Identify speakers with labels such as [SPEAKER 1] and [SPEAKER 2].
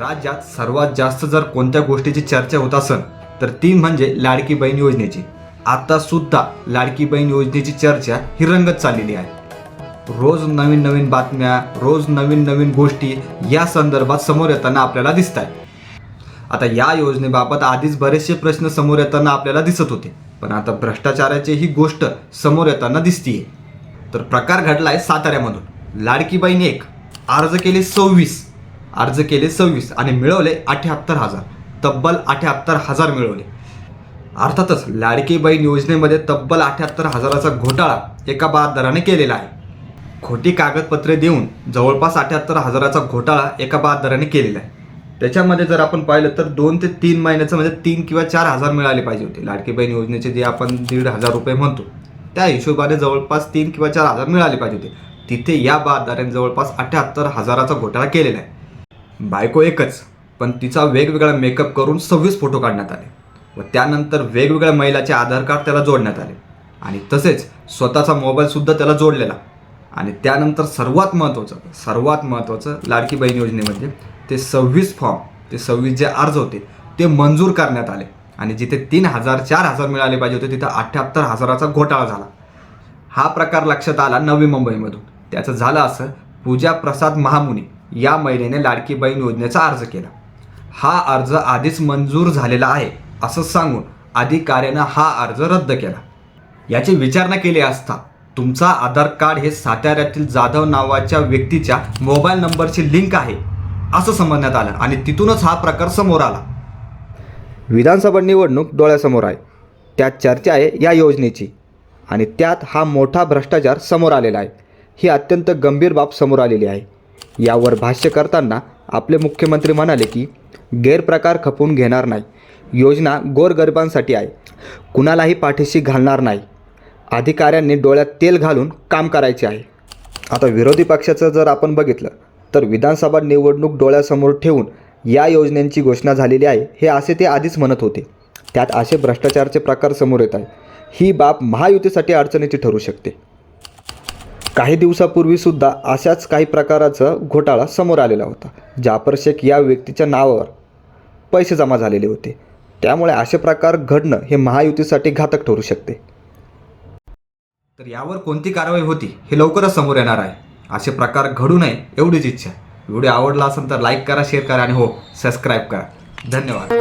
[SPEAKER 1] राज्यात सर्वात जास्त जर कोणत्या गोष्टीची चर्चा होत असेल तर ती म्हणजे लाडकी बहीण योजनेची. आता सुद्धा लाडकी बहीण योजनेची चर्चा ही रंगत चाललेली आहे. रोज नवीन नवीन बातम्या रोज नवीन नवीन गोष्टी या संदर्भात समोर येताना आपल्याला दिसत आहे आता या योजनेबाबत आधीच बरेचसे प्रश्न समोर येताना आपल्याला दिसत होते पण आता भ्रष्टाचाराची ही गोष्ट समोर येताना दिसतीये. तर प्रकार घडलाय साताऱ्यामधून. लाडकी बहीण एक अर्ज केले सव्वीस. अर्ज केले सव्वीस आणि मिळवले अठ्याहत्तर हजार. तब्बल अठ्याहत्तर हजार मिळवले. अर्थातच लाडकी बहीण योजनेमध्ये तब्बल अठ्याहत्तर हजाराचा घोटाळा एका बहादराने केलेला आहे. खोटी कागदपत्रे देऊन जवळपास अठ्याहत्तर हजाराचा घोटाळा एका बहादराने केलेला आहे. त्याच्यामध्ये जर आपण पाहिलं तर दोन ते तीन महिन्याचं म्हणजे तीन किंवा चार हजार मिळाले पाहिजे होते. लाडकी बहीण योजनेचे जे आपण दीड हजार रुपये म्हणतो त्या हिशोबाने जवळपास तीन किंवा चार हजार मिळाले पाहिजे होते. तिथे या बहादाराने जवळपास अठ्याहत्तर हजाराचा घोटाळा केलेला आहे. बायको एकच पण तिचा वेगवेगळा मेकअप करून सव्वीस फोटो काढण्यात आले. व त्यानंतर वेगवेगळ्या महिलाचे आधार कार्ड त्याला जोडण्यात आले. आणि तसेच स्वतःचा मोबाईलसुद्धा त्याला जोडलेला. आणि त्यानंतर सर्वात महत्त्वाचं सर्वात महत्त्वाचं लाडकी बहीण योजनेमध्ये ते सव्वीस फॉर्म ते सव्वीस जे अर्ज होते ते मंजूर करण्यात आले. आणि जिथे तीन हजार चार हजार मिळाले पाहिजे होते तिथं अठ्ठ्याहत्तर हजाराचा घोटाळा झाला. हा प्रकार लक्षात आला नवी मुंबईमधून. त्याचं झालं असं पूजा प्रसाद महामुनी. या महिलेने लाडकी बहीण योजनेचा अर्ज केला. हा अर्ज आधीच मंजूर झालेला आहे असं सांगून अधिकाऱ्यानं हा अर्ज रद्द केला. याची विचारणा केली असता तुमचा आधार कार्ड हे साताऱ्यातील जाधव नावाच्या व्यक्तीच्या मोबाईल नंबरची लिंक आहे असं समजण्यात आलं आणि तिथूनच हा प्रकार समोर आला.
[SPEAKER 2] विधानसभा निवडणूक डोळ्यासमोर आहे. त्यात चर्चा आहे या योजनेची आणि त्यात हा मोठा भ्रष्टाचार समोर आलेला आहे. ही अत्यंत गंभीर बाब समोर आलेली आहे. यावर भाष्य करताना आपले मुख्यमंत्री म्हणाले की गैरप्रकार खपवून घेणार नाही. योजना गोरगरिबांसाठी आहे. कुणालाही पाठीशी घालणार नाही. अधिकाऱ्यांनी डोळ्यात तेल घालून काम करायचे आहे. आता विरोधी पक्षाचं जर आपण बघितलं तर विधानसभा निवडणूक डोळ्यासमोर ठेवून या योजनेंची घोषणा झालेली आहे हे असे ते आधीच म्हणत होते. त्यात असे भ्रष्टाचाराचे प्रकार समोर येत आहे ही बाब महायुतीसाठी अडचणीची ठरू शकते. काही दिवसापूर्वीसुद्धा अशाच काही प्रकाराचा घोटाळा समोर आलेला होता जापर शेख या व्यक्तीच्या नावावर पैसे जमा झालेले होते. त्यामुळे असे प्रकार घडणं हे महायुतीसाठी घातक ठरू शकते.
[SPEAKER 1] तर यावर कोणती कारवाई होती हे लवकरच समोर येणार आहे. असे प्रकार घडू नये एवढीच इच्छा व्हिडिओ आवडला असेल तर लाईक करा शेअर करा आणि हो सबस्क्राईब करा. धन्यवाद.